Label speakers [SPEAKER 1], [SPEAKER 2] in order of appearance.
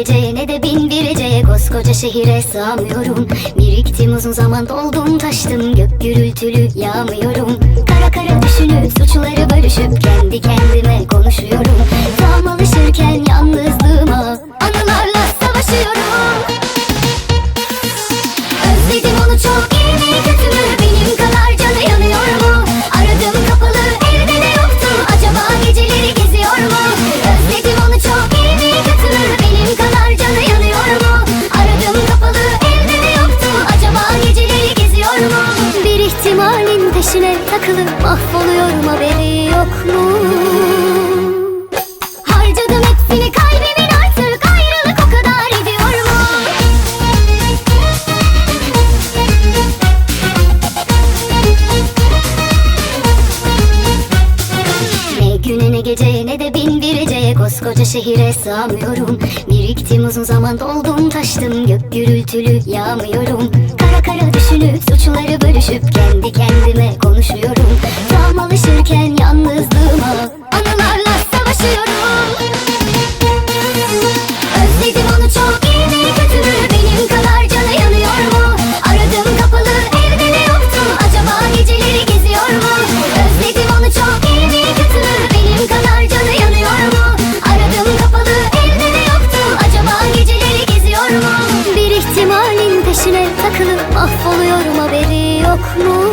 [SPEAKER 1] Geceye ne de bin bir geceye Koskoca şehire sığamıyorum. Biriktim uzun zaman doldum taştım. Gök gürültülü yağmıyorum Özledim onu çok iyi mi kötü Benim kadar canı yanıyor mu? Aradım kapalı evde de yoktu. Acaba geceleri geziyor mu? Özledim onu çok iyi mi kötü Benim kadar canı yanıyor mu? Aradım kapalı evde de yoktu. Acaba geceleri geziyor mu? Bir ihtimalin peşine takılıp mahvoluyorum geceye ne de bin bir geceye Koskoca şehire sığamıyorum. Biriktim uzun zaman doldum taştım Gök gürültülü yağmıyorum. Kara kara düşünüp suçları bölüşüp Kendi চোখ মুখ